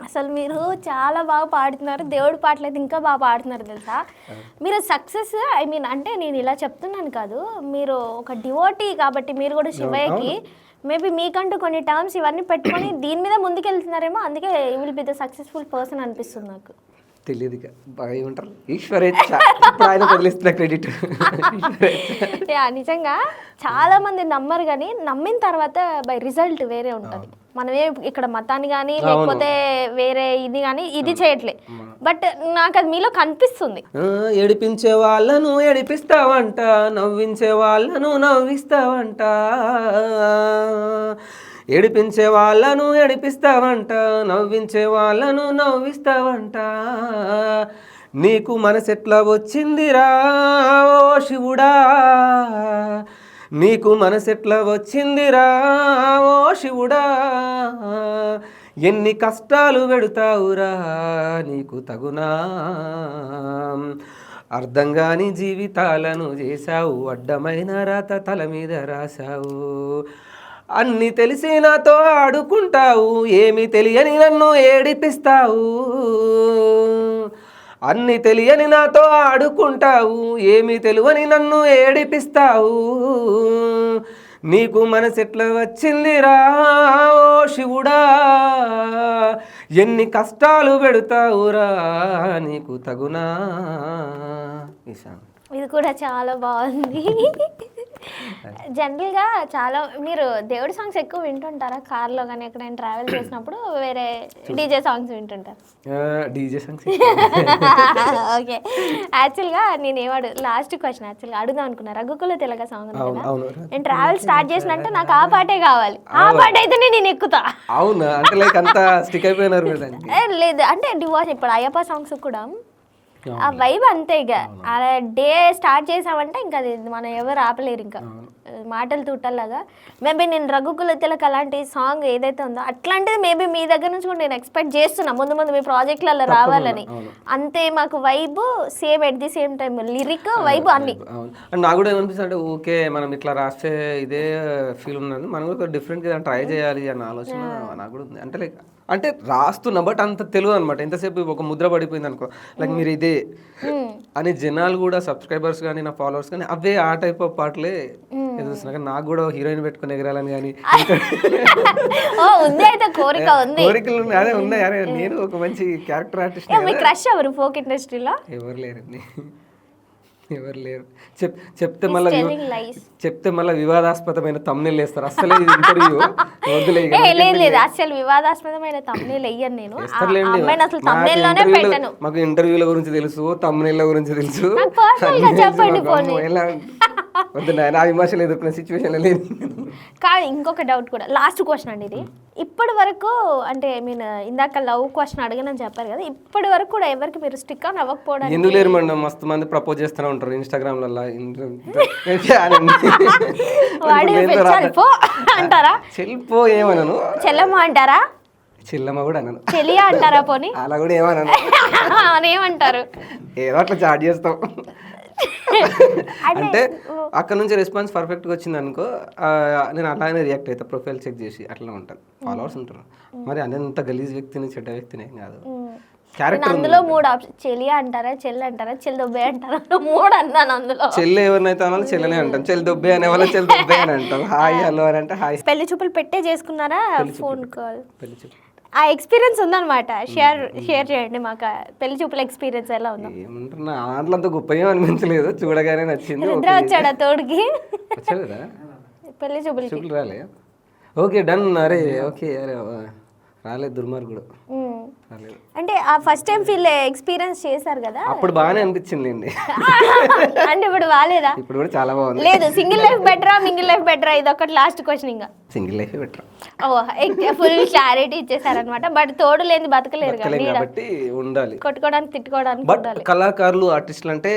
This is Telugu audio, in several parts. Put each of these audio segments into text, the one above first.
అసలు మీరు చాలా బాగా పాడుతున్నారు. దేవుడి పాటలు అయితే ఇంకా బాగా పాడుతున్నారు తెలుసా? మీరు సక్సెస్ ఐ మీన్ అంటే నేను ఇలా చెప్తున్నాను కాదు. మీరు ఒక డివోటీ కాబట్టి మీరు కూడా శివయ్యకి మేబీ మీకంటూ కొన్ని టర్మ్స్ ఇవన్నీ పెట్టుకొని దీని మీద ముందుకెళ్తున్నారేమో అందుకే will be the successful person అనిపిస్తుంది నాకు. తెలియదు బాగా ఏమంటారు? ఈశ్వరేచ్ఛ. ఇప్పుడు ఆయన వదిలిస్తున్న క్రెడిట్. యా, నిజంగా చాలా మంది నమ్మరు కానీ నమ్మిన తర్వాత బై రిజల్ట్ వేరే ఉంటుంది. మనమే ఇక్కడ మతాన్ని కానీ లేకపోతే వేరే ఇది కానీ ఇది చేయట్లే. బట్ నాకు అది మీలో కనిపిస్తుంది. ఏడిపించే వాళ్ళను ఏడిపిస్తావంట నవ్వించే వాళ్ళను నవ్విస్తావంట. ఏడిపించే వాళ్ళను ఏడిపిస్తావంట నవ్వించే వాళ్ళను నవ్విస్తావంట. నీకు మనసెట్లా వచ్చిందిరా ఓ శివుడా. నీకు మనసెట్లా వచ్చిందిరా ఓ శివుడా? ఎన్ని కష్టాలు పెడతావురా నీకు తగునా? అర్థం కాని జీవితాలను చేశావు అడ్డమైన రాత తల మీద రాశావు. అన్ని తెలిసి నాతో ఆడుకుంటావు ఏమి తెలియని నన్ను ఏడిపిస్తావు. అన్ని తెలియని నాతో ఆడుకుంటావు ఏమి తెలువని నన్ను ఏడిపిస్తావు. నీకు మనసెట్లా వచ్చిందిరా ఓ శివుడా? ఎన్ని కష్టాలు పెడతావురా నీకు తగునా? ఇది కూడా చాలా బాగుంది. జనరల్గా చాలా మీరు దేవుడి సాంగ్స్ ఎక్కువ వింటుంటారా? కార్లో కానీ ఎక్కడైనా ట్రావెల్ చేసినప్పుడు వేరే డీజే సాంగ్స్ వింటుంటారు. డీజే సాంగ్స్ ఓకే యాక్చువల్గా నేను ఏమాడు లాస్ట్ క్వశ్చన్ యాక్చువల్గా అడుగుదాం అనుకున్నా. రఘుకుల తెలగ సాంగ్ నేను ట్రావెల్ స్టార్ట్ చేసినంటే నాకు ఆ పాటే కావాలి. ఆ పాట అయితేనే నేను ఎక్కుతా. అవునా? అంటే లైక్ అంత స్టిక్ అయిపోయినారు లేదు. అంటే డివోర్స్ ఇప్పుడు అయ్యప్ప సాంగ్స్ కూడా ఆ వైబ్ అంతే ఇక అలా డే స్టార్ట్ చేసామంటే ఇంకా అది మనం ఎవరు ఆపలేరు ఇంకా. మాటలు తూటల్లాగా. మేబీ నేను రఘుకుల తిలక్ అలాంటి సాంగ్ ఏదైతే ఉందో అట్లాంటిది మేబీ మీ దగ్గర నుంచి కూడా నేను ఎక్స్పెక్ట్ చేస్తున్నా. ముందు ముందు మీ ప్రాజెక్టులలో రావాలని. అంతే మాకు vibe same at the same time lyric vibe అన్ని. అండ్ నాకు కూడా ఏమనిపిస్తుంది అంటే ఓకే మనం ఇట్లా రాస్తే ఇదే ఫీల్ ఉన్నది. మనం కూడా డిఫరెంట్ ట్రై చేయాలి అన్న ఆలోచన నాకు కూడా ఉంది. అంటే లైక్ అంటే రాస్తున్నా బట్ అంత తెలియదు అనమాట ఎంతసేపు ఒక ముద్ర పడిపోయింది అనుకో. లైక్ మీరు ఇదే. అని జనాలు కూడా సబ్స్క్రైబర్స్ కానీ నా ఫాలోవర్స్ కానీ అవే ఆ టైప్ ఆఫ్ పాటలే ఎదురుస్తున్నా కానీ నాకు కూడా హీరోయిన్ పెట్టుకుని ఎగరాలని కానీ కోరిక ఉంది. కోరికలు అదే ఉన్నాయి. అరే నేను ఒక మంచి క్యారెక్టర్ ఆర్టిస్ట్ క్రష్ ఎవరు? ఫోక్ ఇండస్ట్రీలో ఎవరు లేరండి. ఎవరు లేరు. చెప్ చెప్తే మళ్ళీ చెప్తే మళ్ళీ వివాదాస్పదమైన తమ్ముళ్ళు వేస్తారు. అసలే ఇది ఇంటర్వ్యూ లేదు లేదు. అసలు వివాదాస్పదమైన తమ్నేల్ వెయ్యను నేను. అమ్మాయిని అసలు మాకు తమ్నేల్లోనే ఇంటర్వ్యూల- పెట్టను. మాకు ఇంటర్వ్యూల గురించి తెలుసు తమ్ముళ్ళ గురించి తెలుసు. చెప్పండి వద్దు ఆ విమర్శలు ఎదుర్కొనే సిచ్యువేషన్ లేదు కానీ ఇంకొక డౌట్ కూడా లాస్ట్ క్వశ్చన్ అండి ఇది. ఇప్పటి వరకు అంటే మీన్ ఇందాక లవ్ క్వశ్చన్ అడిగినని చెప్పారు కదా ఇప్పటి వరకు కూడా ఎవరికి మీరు స్టిక్ ఆన్ అవ్వకపోవడానికి ఎందుకు లేరు మేడం? మస్తు మంది ప్రపోజ్ చేస్తూనే ఉంటారు ఇన్స్టాగ్రామ్లలో పో అంటారా? చెల్లిపో ఏమనను? చెల్లమ్మ అంటారా? చెల్లమ్మ కూడా అనను. చెలియా అంటారా పోనీ? అలా కూడా ఏమనను. అని ఏమంటారు? ఏదో అట్లా చాట్ చేస్తాం. అంటే అక్కడ నుంచి రెస్పాన్స్ పర్ఫెక్ట్గా వచ్చింది అనుకో నేను అలానే రియాక్ట్ అవుతా ప్రొఫైల్ చెక్ చేసి అట్లా ఉంటాను. ఫాలోవర్స్ ఉంటారు. మరి అంత గలీజ్ వ్యక్తిని చెడ్డ వ్యక్తిని ఏం కాదు. క్యారెక్టర్ అందులో మూడు ఆప్షన్ చెలియా అంటారా చెల్లి అంటారా చెల్లి దొబ్బే అంటారా మూడు అన్నాను అందులో. చెల్లి ఎవరినైతే అనాలో చెల్లెనే అంటాం. చెల్లి దొబ్బే అనే వాళ్ళ చెల్లి దొబ్బే అని అంటాం. హాయ్ హలో అని అంటే హాయ్ పెళ్ళి చూపులు పెట్టే చేసుకున్నారా ఫోన్ కాల్ పెళ్ళి చెప్పు ఆ ఎక్స్పీరియన్స్ ఉందన్నమాట. షేర్ షేర్ చేయండి మాకు. పెళ్ళి చూపుల ఎక్స్పీరియన్స్ ఎలా ఉందో. ఏమంటారు నా దాంట్లో అంత గొప్ప ఏం అనిపించలేదు. చూడగానే నచ్చింది. రుద్ర వచ్చాడా తోడికి. పెళ్ళి చూపులకి. చూపులు రాలే. Okay done. అరే ఓకే అరే రాలేదు దుర్మార్గుడు. అంటే ఆ ఫస్ట్ టైం ఫీల్ ఎక్స్పీరియన్స్ చేశారు కదా? అప్పుడు బాగానే అనిపించింది అంటే ఇప్పుడు బాగాలేదా? ఇప్పుడు కూడా చాలా బాగుంది. లేదు సింగిల్ లైఫ్ బెటరా మింగిల్ లైఫ్ బెటరా ఇది ఒకటి లాస్ట్ క్వశ్చన్ ఇంకా. సింగిల్ లైఫ్ బెటర్ ఓ ఫుల్ క్లారిటీ ఇచ్చేసారనమాట బట్ తోడు లేని బతకలేరు. కాబట్టి ఉండాలి. కొట్టుకోవడానికి తిట్టుకోవడానికి బట్ కళాకారులు ఆర్టిస్టులు అంటే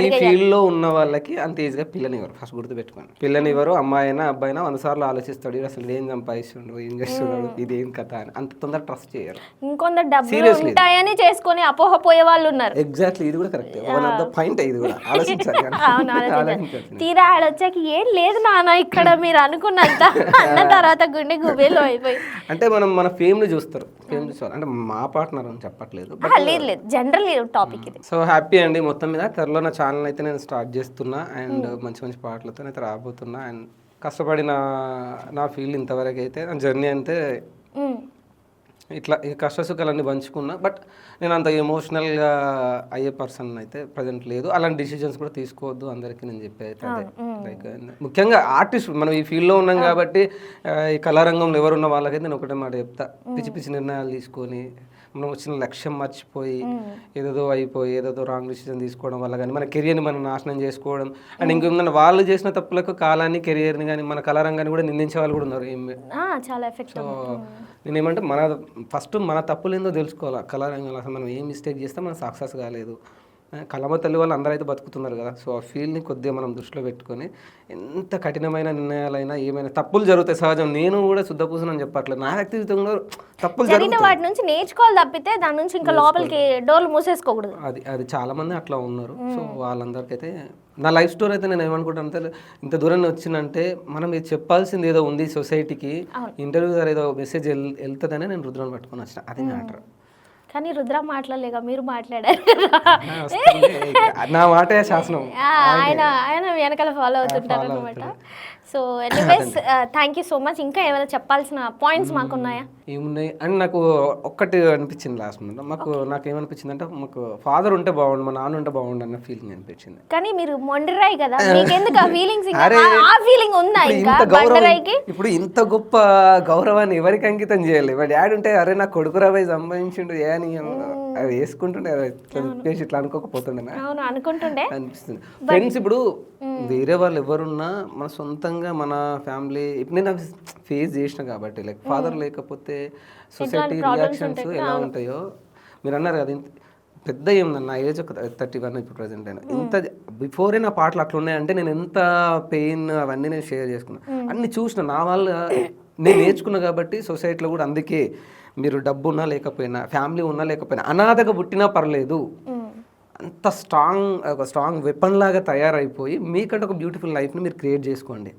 ఈ ఫీల్డ్లో ఉన్న వాళ్ళకి అంత ఈజీగా పిల్లనివ్వరు. ఫస్ట్ గుర్తు పెట్టుకోండి పిల్లనివ్వరు అమ్మాయి అయినా అబ్బాయి అయినా వంద సార్లు ఆలోచిస్తాడు. "ఈడు అసలు ఏం సంపాదిస్తుండు? ఏం చేస్తున్నాడు? ఇది ఏం కథ? అని అంత తొందర ట్రస్ట్ చేయరు. ఇంకో కొందరు డబ్బులు. ఉంటాయని చేసుకొని అపోహ పోయే వాళ్ళు ఉన్నారు. ఎగ్జాక్ట్లీ ఇది కూడా correct one of the point ఇది కూడా. ఆలోచించాలి. తీరా ఆడొచ్చాక ఏం లేదు నాన్న ఇక్కడ మీరు అనుకున్నంత. అన్న తర్వాత గుండె గుబేలు అయిపోయి. అంటే మనం మన ఫేమ్ని చూస్తారు. ఫేమ్ చూస్తారు. అంటే మా పార్ట్నర్ అని చెప్పట్లేదు. లేదు లేదు. జనరల్ టాపిక్ ఇది. సో హ్యాపీ అండి మొత్తం మీద. త్వరలో నా ఛానల్ అయితే నేను స్టార్ట్ చేస్తున్నా అండ్ మంచి మంచి పాటలతో అయితే రాబోతున్నా. అండ్ కష్టపడిన నా ఫీల్డ్ ఇంతవరకు అయితే నా జర్నీ అంతే ఇట్లా ఈ కష్ట సుఖాలన్నీ పంచుకున్నా బట్ నేను అంత ఎమోషనల్గా అయ్యే పర్సన్ అయితే ప్రజెంట్ లేదు. అలాంటి డిసిజన్స్ కూడా తీసుకోవద్దు అందరికీ నేను చెప్పేది లైక్ ముఖ్యంగా ఆర్టిస్ట్ మనం ఈ ఫీల్డ్లో ఉన్నాం కాబట్టి ఈ కళారంగంలో ఎవరున్న వాళ్ళకైతే నేను ఒకటే మాట చెప్తా. పిచ్చి పిచ్చి నిర్ణయాలు తీసుకొని మనం వచ్చిన లక్ష్యం మర్చిపోయి ఏదేదో అయిపోయి ఏదేదో రాంగ్ డిసిజన్ తీసుకోవడం వల్ల కానీ మన కెరియర్ని మనం నాశనం చేసుకోవడం. అండ్ ఇంకేమన్నా వాళ్ళు చేసిన తప్పులకు కాలాన్ని కెరియర్ని కానీ మన కళారంగాన్ని కూడా నిందించే వాళ్ళు కూడా ఉన్నారు చాలా ఎఫెక్ట్ సో నేనేమంటే మన ఫస్ట్ మన తప్పులు ఏందో తెలుసుకోవాలి. కళారంగంలో అసలు మనం ఏం మిస్టేక్ చేస్తే మనం సక్సెస్ కాలేదు. ఆ, కళమ తల్లి వాళ్ళు అందరూ అయితే బతుకుతున్నారు కదా. సో ఆ ఫీల్డ్ని కొద్దిగా మనం దృష్టిలో పెట్టుకొని ఎంత కఠినమైన నిర్ణయాలైనా ఏమైనా తప్పులు జరుగుతాయి సహజం. నేను కూడా శుద్ధపూసనని చెప్పట్లేదు. నా వ్యక్తిగతంలో తప్పులు జరిగిన వాటి నుంచి నేర్చుకోవాలి తప్పితే దాని నుంచి ఇంకా లోపలికి డోర్లు మూసేసుకోకూడదు. అది అది చాలా మంది అట్లా ఉన్నారు. సో వాళ్ళందరికైతే నా లైఫ్ స్టోరీ అయితే నేను ఏమనుకుంటాను ఇంత దూరం వచ్చిందంటే మనం ఇది చెప్పాల్సింది ఏదో ఉంది సొసైటీకి. ఇంటర్వ్యూ ద్వారా ఏదో మెసేజ్ వెళ్తుందనే నేను రుద్రాన్ని పట్టుకొని వచ్చిన. అది మ్యాటర్. కానీ రుద్ర మాట్లాడలేక మీరు మాట్లాడారు నా మాటే శాసనం. ఆయన ఆయన వెనకాల ఫాలో అవుతుంటారు. అనమాట so anyways thank you so much ఇంకా ఏమైనా చెప్పాల్సిన పాయింట్స్ మాకు ఉన్నాయా ఏమున్నాయి? అండ్ నాకు ఒక్కటి అనిపించింది లాస్ట్ మినిట్ మాకు నాకు ఏమనిపించింది అంటే మాకు ఫాదర్ ఉంటే బాగుండు మా నాన్న ఉంటే బాగుండు అన్న ఫీలింగ్ అనిపించింది. కానీ మీరు మొండిరాయి కదా మీకెందుకు ఆ ఫీలింగ్స్ ఆ ఫీలింగ్ ఉందా ఇంకా బండరాయికి? ఇప్పుడు ఇంత గొప్ప గౌరవాన్ని ఎవరికి అంకితం చేయాలి? మా డాడీ ఉంటే అరే నా కొడుకు రాబాయి సంపాదించిండు ఏ అని అది వేసుకుంటుండే అరే ఇట్లా అనుకోకపోతుండే అనుకుంటుండే. అనిపిస్తుంది. ఫ్రెండ్స్ ఇప్పుడు వేరే వాళ్ళు ఎవరున్నా మన సొంతంగా మన ఫ్యామిలీ ఇప్పుడు నేను ఫేస్ చేసిన కాబట్టి లైక్ ఫాదర్ లేకపోతే సొసైటీ రియాక్షన్స్ ఎలా ఉంటాయో మీరు అన్నారు కదా ఇంత పెద్ద ఏముంది నా ఏజ్ ఒక థర్టీ వన్ ఇప్పుడు ప్రజెంట్ అయినా. ఇంత బిఫోరే నా పాటలు అట్లా ఉన్నాయంటే నేను ఎంత పెయిన్ అవన్నీ నేను షేర్ చేసుకున్నా. అన్ని చూసిన నా వల్ల నేను నేర్చుకున్నా కాబట్టి సొసైటీలో కూడా అందుకే మీరు డబ్బు ఉన్నా లేకపోయినా ఫ్యామిలీ ఉన్నా లేకపోయినా అనాథగా పుట్టినా పర్లేదు. అంత స్ట్రాంగ్ ఒక స్ట్రాంగ్ వెపన్ లాగా తయారైపోయి మీకంటే ఒక బ్యూటిఫుల్ లైఫ్ని మీరు క్రియేట్ చేసుకోండి.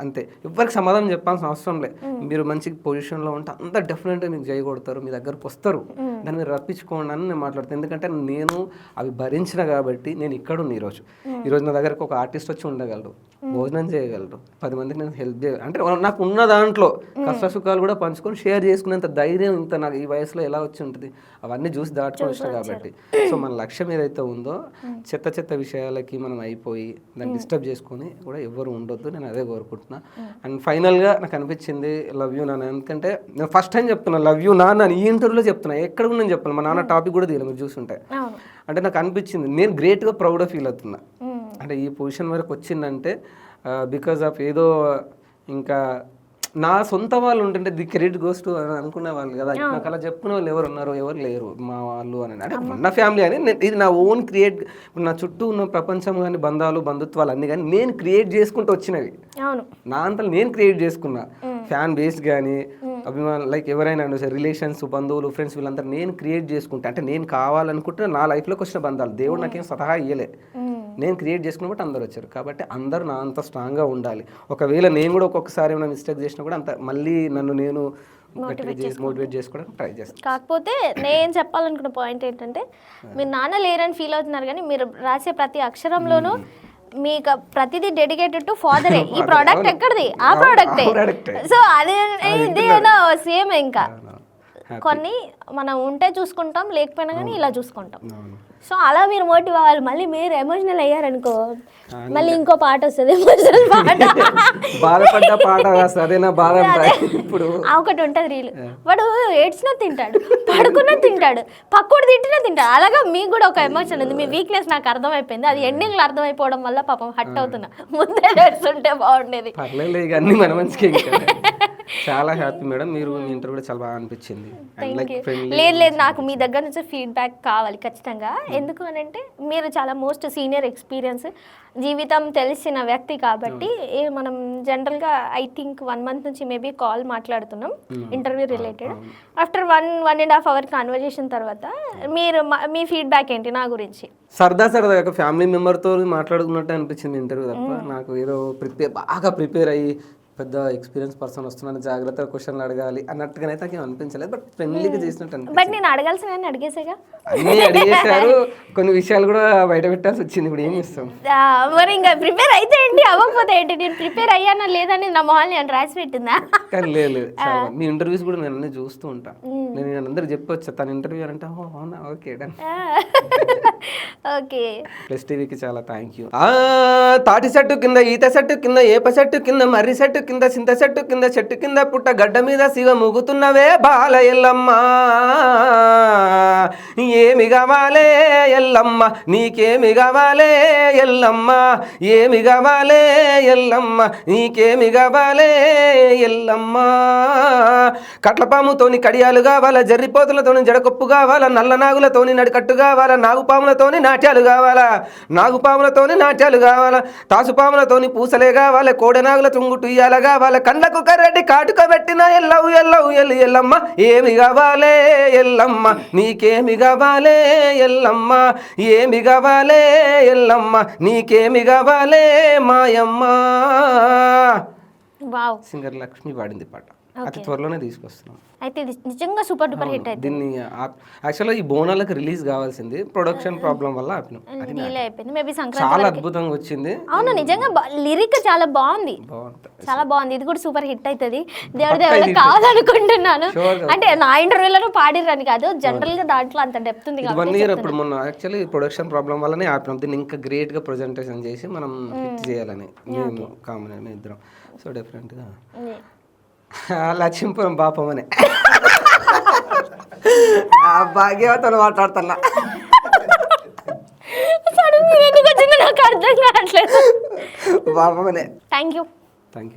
అంతే. ఎవరికి సమాధానం చెప్పాల్సిన అవసరం లే. మీరు మంచి పొజిషన్లో ఉంటే అంత డెఫినెట్గా మీకు జై కొడతారు మీ దగ్గరకు వస్తారు. దాన్ని మీరు రప్పించుకోండి అని నేను మాట్లాడుతాను. ఎందుకంటే నేను అవి భరించిన కాబట్టి నేను ఇక్కడ ఉన్న ఈరోజు ఈరోజు నా దగ్గరకు ఒక ఆర్టిస్ట్ వచ్చి ఉండగలరు భోజనం చేయగలరు పది మందికి నేను హెల్ప్ చేయ అంటే నాకు ఉన్న దాంట్లో కష్ట సుఖాలు కూడా పంచుకొని షేర్ చేసుకునేంత ధైర్యం ఇంత నాకు ఈ వయసులో ఎలా వచ్చి ఉంటుంది అవన్నీ చూసి దాటుకొని వచ్చిన కాబట్టి. సో మన లక్ష్యం ఏదైతే ఉందో చెత్త చెత్త విషయాలకి మనం అయిపోయి దాన్ని డిస్టర్బ్ చేసుకొని కూడా ఎవరు ఉండొద్దు. నేను అదే కోరుకుంటున్నా అండ్ ఫైనల్గా నాకు అనిపించింది లవ్ యూ నాన్న. ఎందుకంటే నేను ఫస్ట్ టైం చెప్తున్నా లవ్ యూ నాన్న అని ఈ ఇంటర్వ్యూలో చెప్తున్నా. ఎక్కడ కూడా నేను చెప్పాను మా నాన్న టాపిక్ కూడా తీయాలి మీరు చూసుంటే అంటే నాకు అనిపించింది నేను గ్రేట్గా ప్రౌడ్గా ఫీల్ అవుతున్నా. అంటే ఈ పొజిషన్ వరకు వచ్చిందంటే బికాజ్ ఆఫ్ ఏదో ఇంకా నా సొంత వాళ్ళు ఉంటుంటే ది క్రెడిట్ గోస్ టు అని అనుకునే వాళ్ళు కదా. నాకు అలా చెప్పుకునే వాళ్ళు ఎవరు ఉన్నారు ఎవరు లేరు. మా వాళ్ళు అని అంటే ఉన్న ఫ్యామిలీ అని ఇది నా ఓన్ క్రియేట్ నా చుట్టూ ఉన్న ప్రపంచం కానీ బంధాలు బంధుత్వాలు అన్ని కానీ నేను క్రియేట్ చేసుకుంటూ వచ్చినవి. నా అంతా నేను క్రియేట్ చేసుకున్నా. ఫ్యాన్ బేస్ కానీ అభిమానులు లైక్ ఎవరైనా రిలేషన్స్ బంధువులు ఫ్రెండ్స్ వీళ్ళందరూ నేను క్రియేట్ చేసుకుంటా. అంటే నేను కావాలనుకుంటే నా లైఫ్లోకి వచ్చిన బంధాలు. దేవుడు నాకేం సలహా ఇయ్యలే. నేను క్రియేట్ చేసుకున్నప్పుడు అందరు వచ్చారు. కాబట్టి అందరూ నా అంత స్ట్రాంగ్గా ఉండాలి. ఒకవేళ నేను కూడా ఒక్కొక్కసారి ఏమైనా మిస్టేక్ చేసినా కూడా అంత మళ్ళీ నన్ను నేను మోటివేట్ చేసుకోవడానికి ట్రై చేస్తాను. కాకపోతే నేను చెప్పాలనుకున్న పాయింట్ ఏంటంటే మీరు నాన్న లేరని ఫీల్ అవుతున్నారు కానీ మీరు రాసే ప్రతి అక్షరంలోనూ మీకు ప్రతిదీ డెడికేటెడ్ టు ఫాదరే ఈ ప్రోడక్ట్ ఎక్కడిది? ఆ ప్రోడక్టే. సో అదే ఇది సేమ్ ఇంకా. కొన్ని మనం ఉంటే చూసుకుంటాం లేకపోయినా కానీ ఇలా చూసుకుంటాం. సో అలా మీరు మోటివ్ అవ్వాలి. మళ్ళీ మీరు ఎమోషనల్ అయ్యారనుకో మళ్ళీ ఇంకో పాట వస్తుంది ఎమోషనల్ పాట. బాధపడ్డ పాట రాస్తా అదే నా బాధ ఇప్పుడు ఒకటి ఉంటుంది రీల్. వాడు ఏడ్చినా తింటాడు పడుకున్నా తింటాడు పక్కడు తింటున్నా తింటాడు. అలాగా మీకు కూడా ఒక ఎమోషన్ ఉంది. మీ వీక్నెస్ నాకు అర్థమైపోయింది. అది ఎండింగ్లో అర్థమైపోవడం వల్ల పాపం హట్ అవుతున్నా. ముందే బాగుండేది. పర్లేదు అన్ని మన మంచిగా చాలా హ్యాపీ మేడం మీరు మీ ఇంటర్వ్యూ కూడా చాలా బాగా అనిపించింది. లేదు లేదు నాకు మీ దగ్గర నుంచి ఫీడ్బ్యాక్ కావాలి ఖచ్చితంగా. ఎందుకు అని అంటే మీరు చాలా మోస్ట్ సీనియర్ ఎక్స్పీరియన్స్ జీవితం తెలిసిన వ్యక్తి కాబట్టి ఏ మనం జనరల్గా ఐ థింక్ వన్ మంత్ నుంచి మేబీ కాల్ మాట్లాడుతున్నాం interview related after one one and half hour conversation తర్వాత మీరు మా- మీ ఫీడ్బ్యాక్ ఏంటి నా గురించి? సరదా సరదా ఒక ఫ్యామిలీ మెంబర్తో మాట్లాడుకున్నట్టు అనిపించింది ఇంటర్వ్యూ తప్ప. నాకు ఏదో ప్రిపేర్ బాగా ప్రిపేర్ అయ్యి పెద్ద ఎక్స్పీరియన్స్ పర్సన్ వస్తున్నాను జాగ్రత్తగా క్వశ్చన్లు అడగాలి అన్నట్టుగానైతే నాకు ఏం అనిపించలేదు. బట్ ఫ్రెండ్లీగా చేసినట్టు బట్ నేను అడగాల్సిన అడిగేసేగా? అన్నీ అడిగేశారు. కొన్ని విషయాలు కూడా బయట పెట్టాల్సి వచ్చింది ఇప్పుడు ఏం చేస్తాం? మరి ఇంకా ప్రిపేర్ అయితే ఏంటి అవ్వకపోతే ఏంటి? నేను ప్రిపేర్ అయ్యానా లేదని నా మొహాన్ని నేను రాసి పెట్టిందా? కానీ లేదు. మీ ఇంటర్వ్యూస్ కూడా నేను అన్నీ చూస్తూ ఉంటా. నేను నేను అందరు చెప్పొచ్చు తన ఇంటర్వ్యూ అంటే "ఓ, అవునా? Okay done okay. ప్లస్ టీవీకి చాలా థ్యాంక్ యూ తాటి చెట్టు కింద ఈత చెట్టు కింద ఏప చెట్టు కింద మర్రి చెట్టు కింద చింత చెట్టు కింద చెట్టు కింద పుట్ట గడ్డ మీద శివ ముగుతున్నవే బాల ఎల్లమ్మ ఏమి కావాలే ఎల్లమ్మ నీకేమి కావాలే ఎల్లమ్మ? ఏమి కావాలే ఎల్లమ్మ? నీకేమి కావాలే ఎల్లమ్మ? కట్లపాముతోని కడియాలు కావాలా జర్రిపోతులతోని జడకొప్పు కావాలా నల్ల నాగులతోని నడికట్టు కావాలా నాగుపాములతోని నాట్యాలు కావాలా నాగుపాములతోని నాట్యాలు కావాలా తాసుపాములతోని పూసలే కావాలా కోడెనాగుల తుంగుటు ఇయ్యాల కావాలా కండ్లకు కర్రెడ్డి కాటుక పెట్టిన ఎల్లవు ఎల్లవు ఎల్లు ఎల్లమ్మ. ఏమి కావాలే ఎల్లమ్మ? నీకేమి కావాలే ఎల్లమ్మ? ఏమి కావాలే ఎల్లమ్మ? నీకేమి కావాలే మాయమ్మ సింగర్ లక్ష్మి పాడింది పాట. అతి త్వరలోనే తీసుకొస్తున్నాం. అయితే ఇది నిజంగా సూపర్ డూపర్ హిట్ అయితే. దీన్ని యాక్చువల్గా ఈ బోనాలకు రిలీజ్ కావాల్సింది ప్రొడక్షన్ ప్రాబ్లం వల్ల ఆపినాం. అయిపోయింది. మేబీ సంక్రాంతి చాలా అద్భుతంగా వచ్చింది. అవును నిజంగా లిరిక్ చాలా బాగుంది. చాలా బాగుంది. ఇది కూడా సూపర్ హిట్ అవుతుంది దేవుడి దేవుడు కావాలనుకుంటున్నాను గా. అంటే నా ఇంటర్వ్యూలను పాడిరని కాదు జనరల్గా దాంట్లో అంత డెప్త్ ఉంది వన్ ఇయర్ అప్పుడు మొన్న యాక్చువల్లీ ప్రొడక్షన్ ప్రాబ్లం వల్లనే ఆపినాం. దీన్ని ఇంకా గ్రేట్గా ప్రజెంటేషన్ చేసి మనం హిట్ చేయాలని. మేము కామన్ ఇద్దరం. సో డిఫరెంట్గా ఉంది. లక్ష్మీపురం పాపం అని. ఆ భాగ్యవతను మాట్లాడుతున్నా. సడన్గా ఎందుకు వచ్చిందో నాకు అర్థం కావట్లేదు. పాపమనే థ్యాంక్ యూ